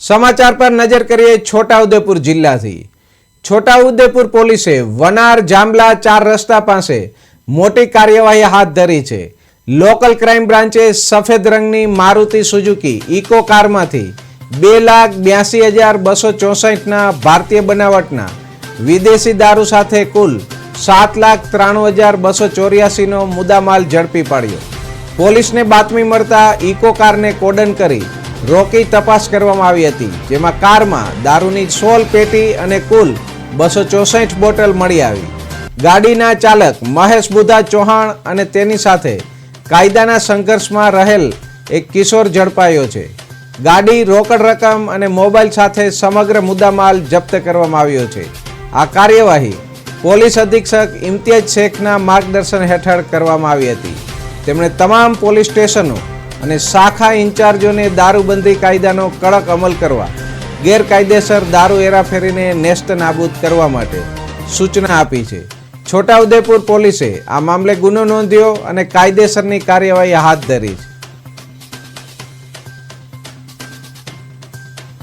સમાચાર પર નજર કરીએ છોટાઉદેપુર જિલ્લાથી. છોટાઉદેપુર પોલીસે વનાર જાંબલા ચાર રસ્તા પાસે મોટી કાર્યવાહી હાથ ધરી છે. લોકલ ક્રાઇમ બ્રાન્ચે સફેદ રંગની મારુતિ સુઝુકી ઇકો કારમાંથી બે લાખ બ્યાસી હજાર બસો ચોસઠના ભારતીય બનાવટના વિદેશી દારૂ સાથે કુલ સાત લાખ ત્રાણું હજાર બસો ચોર્યાસીનો મુદ્દામાલ ઝડપી પાડ્યો. પોલીસને બાતમી મળતા ઇકો કારને કોડન કરી રોકી તપાસ કરવામાં આવી હતી, જેમાં કારમાં દારૂની સોલ પેટી અને કુલ બસો ચોસઠ બોટલ મળી આવી. ગાડીના ચાલક મહેશ બુધા ચૌહાણ અને તેની સાથે કાયદાના સંઘર્ષમાં રહેલ એક કિશોર ઝડપાયો છે. ગાડી રોકડ રકમ અને મોબાઈલ સાથે સમગ્ર મુદ્દામાલ જપ્ત કરવામાં આવ્યો છે. આ કાર્યવાહી પોલીસ અધિક્ષક ઇમ્તિયાજ શેખના માર્ગદર્શન હેઠળ કરવામાં આવી હતી. તેમણે તમામ પોલીસ સ્ટેશનો અને શાખા ઇન્ચાર્જોને દારૂબંધી કાયદાનો કડક અમલ કરવા, ગેરકાયદેસર દારૂ હેરાફેરીને નેસ્ત નાબૂદ કરવા માટે સૂચના આપી છે. છોટાઉદેપુર પોલીસે આ મામલે ગુનો નોંધ્યો અને કાયદેસરની કાર્યવાહી હાથ ધરી છે.